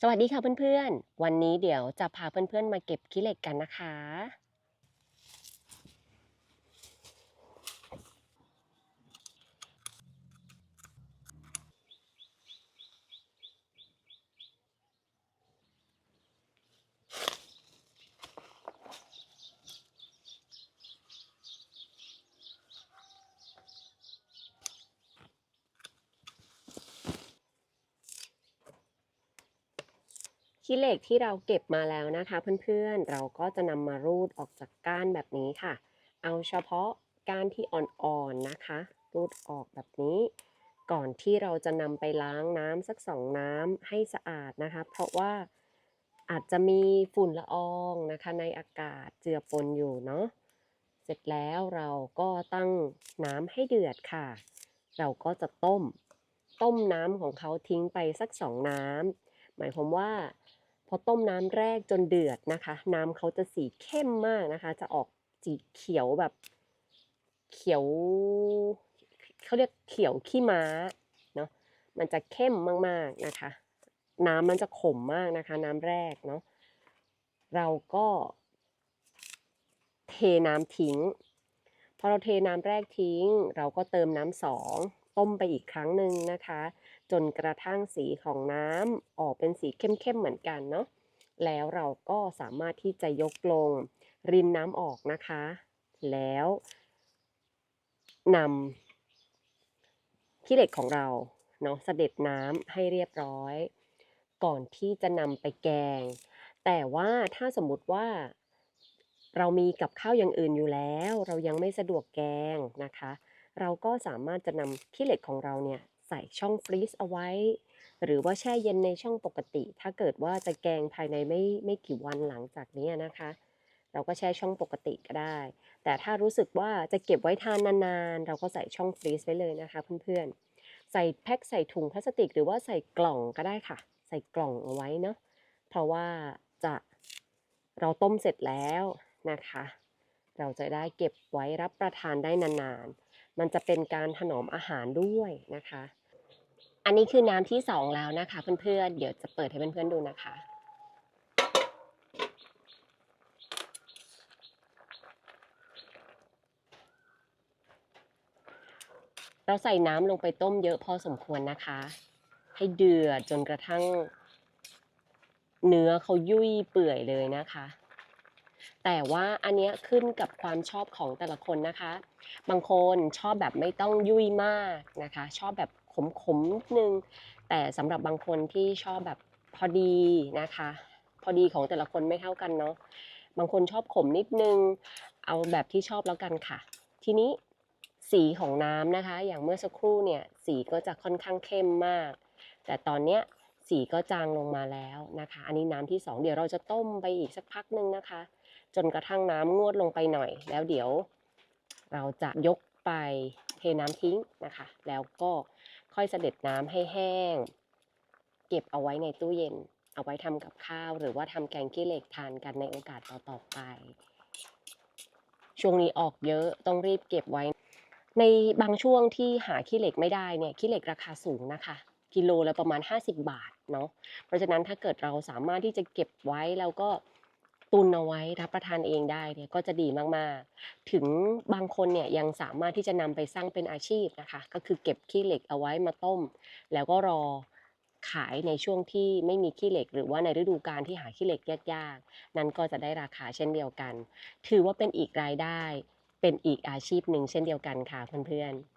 สวัสดีค่ะเพื่อนๆ วันนี้เดี๋ยวจะพาเพื่อนๆ มาเก็บขี้เหล็กกันนะคะ ขี้เหล็กที่เราเก็บมาแล้วนะคะ เพื่อนๆ เราก็จะนำมารูดออกจากก้านแบบนี้ค่ะ เอาเฉพาะก้านที่อ่อนๆนะคะ รูดออกแบบนี้ ก่อนที่เราจะนำไปล้างน้ำสักสองน้ำให้สะอาดนะคะ เพราะว่าอาจจะมีฝุ่นละอองนะคะ ในอากาศเจือปนอยู่เนาะ เสร็จแล้วเราก็ตั้งน้ำให้เดือดค่ะ เราก็จะต้ม ต้มน้ำของเขาทิ้งไปสักสองน้ำหมายความว่า พอต้มน้ำแรกจนเดือดนะคะ น้ำเขาจะสีเข้มมากนะคะ จะออกสีเขียวแบบ เขียวเขาเรียกเขียวขี้ม้าเนาะมันจะเข้มมากๆนะคะ น้ำมันจะขมมากนะคะ น้ำแรกเนาะเราก็เทน้ำทิ้ง พอเราเทน้ำแรกทิ้ง เราก็เติมน้ำสอง ต้มไปอีกครั้งหนึ่งนะคะ จนกระทั่งสีของน้ำออกเป็นสีเข้มๆเหมือนกันเนาะแล้วเราก็สามารถที่จะยกลง รินน้ำออกนะคะ แล้วนำขี้เหล็กของเราเนาะเสด็จน้ำให้เรียบร้อย ก่อนที่จะนำไปแกง แต่ว่าถ้าสมมุติว่าเรามีกับข้าวอย่างอื่นอยู่แล้ว เรายังไม่สะดวกแกงนะคะ เราก็สามารถจะนำขี้เหล็กของเราเนี่ยใส่ช่องฟรีซเอาไว้ หรือว่าแช่เย็นในช่องปกติ ถ้าเกิดว่าจะแกงภายในไม่ไม่กี่วันหลังจากนี้นะคะ เราก็แช่ช่องปกติก็ได้ แต่ถ้ารู้สึกว่าจะเก็บไว้ทานนานๆ เราก็ใส่ช่องฟรีซไว้เลยนะคะเพื่อนๆ ใส่แพ็คใส่ถุงพลาสติก หรือว่าใส่กล่องก็ได้ค่ะ ใส่กล่องเอาไว้เนาะเพราะว่าจะเราต้มเสร็จแล้วนะคะ เราจะได้เก็บไว้รับประทานได้นานๆ มันจะเป็นการถนอมอาหารด้วยนะคะ อันนี้คือน้ำที่สองแล้วนะคะเพื่อนๆ เดี๋ยวจะเปิดให้เพื่อนๆดูนะคะ เราใส่น้ำลงไปต้มเยอะพอสมควรนะคะ ให้เดือดจนกระทั่ง เนื้อเขายุ่ยเปื่อยเลยนะคะ แต่ว่าอันเนี้ยขึ้นกับความชอบของแต่ละคนนะคะ บางคนชอบแบบไม่ต้องยุ่ยมากนะคะ ชอบแบบขมๆนิดนึง แต่สำหรับบางคนที่ชอบแบบพอดีนะคะ พอดีของแต่ละคนไม่เท่ากันเนาะ บางคนชอบขมนิดนึง เอาแบบที่ชอบแล้วกันค่ะ ทีนี้สีของน้ำนะคะ อย่างเมื่อสักครู่เนี่ยสีก็จะค่อนข้างเข้มมาก แต่ตอนเนี้ย สีก็จางลงมาแล้วนะคะ อันนี้น้ำที่สองเดี๋ยวเราจะต้มไปอีกสักพักหนึ่งนะคะ จนกระทั่งน้ำงวดลงไปหน่อย แล้วเดี๋ยวเราจะยกไปเทน้ำทิ้งนะคะ แล้วก็ค่อยเสด็จน้ำให้แห้ง เก็บเอาไว้ในตู้เย็น เอาไว้ทำกับข้าว หรือว่าทำแกงขี้เหล็กทานกันในโอกาสต่อๆไป ช่วงนี้ออกเยอะต้องรีบเก็บไว้ ในบางช่วงที่หาขี้เหล็กไม่ได้เนี่ยขี้เหล็กราคาสูงนะคะ กิโลละประมาณ 50 บาทเนาะเพราะฉะนั้นถ้าเกิดเราสามารถที่จะเก็บไว้แล้วก็ตุนเอาไว้รับประทานเองได้เนี่ยก็จะดีมากๆ ถึงบางคนเนี่ยยังสามารถที่จะนำไปสร้างเป็นอาชีพนะคะ ก็คือเก็บขี้เหล็กเอาไว้มาต้ม แล้วก็รอขายในช่วงที่ไม่มีขี้เหล็ก หรือว่าในฤดูกาลที่หาขี้เหล็กยากๆ นั้นก็จะได้ราคาเช่นเดียวกัน ถือว่าเป็นอีกรายได้ เป็นอีกอาชีพหนึ่งเช่นเดียวกันค่ะเพื่อนๆ